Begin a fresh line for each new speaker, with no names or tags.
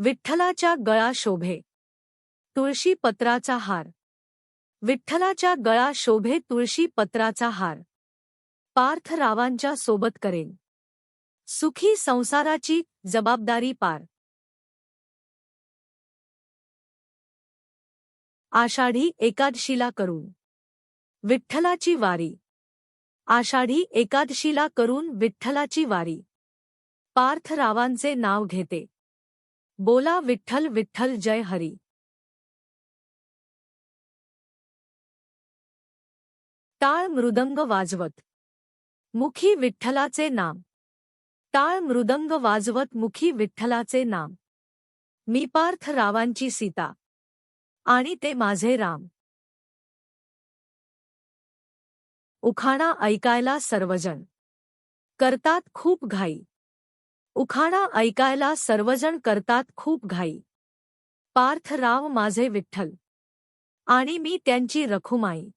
विठ्ठलाच्या गळा शोभे. तुळशी पत्राचा हार. विठ्ठलाच्या गळा शोभे तुळशी पत्राचा हार. पार्थ रावांच्या सोबत करेन. सुखी संसाराची जबाबदारी पार. आषाढी एकादशीला करून. विठ्ठलाची वारी. आषाढी एकादशीला करून विठ्ठलाची वारी. पार्थ रावांचे नाव घेते. बोला विठ्ठल विठ्ठल जय हरी. टाळ मृदंग वाजवत. मुखी विठ्ठलाचे नाम. टाळ मृदंग वाजवत मुखी विठ्ठलाचे नाम. मी पार्थ रावांची सीता. आणि ते माझे राम. उखाणा ऐकायला सर्वजण. करतात खूप घाई. उखाणा ऐकायला सर्वजण करतात खूप घाई. पार्थ राव माझे विठ्ठल. आणि मी त्यांची रखुमाई.